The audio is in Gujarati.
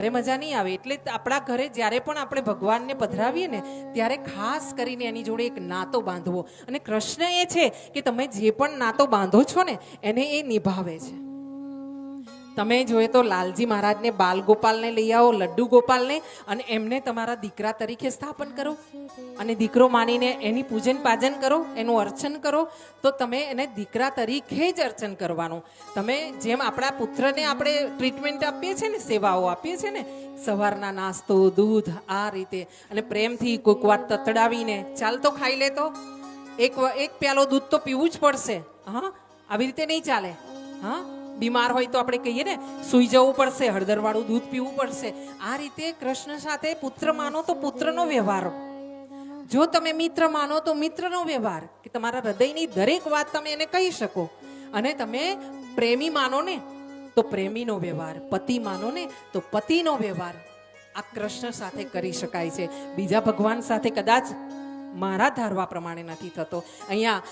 ઘરે મજા નહીં આવે. એટલે આપણા ઘરે જ્યારે પણ આપણે ભગવાનને પધરાવીએ ને, ત્યારે ખાસ કરીને એની જોડે એક નાતો બાંધવો. અને કૃષ્ણ એ છે કે તમે જે પણ નાતો બાંધો છો ને, એને એ નિભાવે છે. તમે જોઈએ તો લાલજી મહારાજને બાલ ગોપાલને લઈ આવો, લડ્ડુ ગોપાલને, અને એમને તમારા દીકરા તરીકે સ્થાપન કરો. અને દીકરો માનીને એની પૂજન પાજન કરો, એનું અર્ચન કરો. તો તમે એને દીકરા તરીકે જ અર્ચન કરવાનું. તમે જેમ આપણા પુત્રને આપણે ટ્રીટમેન્ટ આપીએ છીએ ને, સેવાઓ આપીએ છીએ ને, સવારના નાસ્તો, દૂધ, આ રીતે. અને પ્રેમથી કોઈક વાર તતડાવીને, ચાલ તો ખાઈ લે તો. એક એક પ્યાલો દૂધ તો પીવું જ પડશે. હા, આવી રીતે નહીં ચાલે. હા? બીમાર હોય તો આપણે કહીએ ને, સૂઈ જવું પડશે, હળદરવાળું દૂધ પીવું પડશે. આ રીતે કૃષ્ણ સાથે પુત્ર માનો તો પુત્રનો વ્યવહાર. જો તમે મિત્ર માનો તો મિત્રનો વ્યવહાર. કે તમારા હૃદયની દરેક વાત તમે એને કહી શકો. અને તમે પ્રેમી માનો ને, તો પ્રેમીનો વ્યવહાર. પતિ માનો ને, તો પતિનો વ્યવહાર. આ કૃષ્ણ સાથે કરી શકાય છે. બીજા ભગવાન સાથે કદાચ મારા ધારવા પ્રમાણે નથી થતો. અહીંયા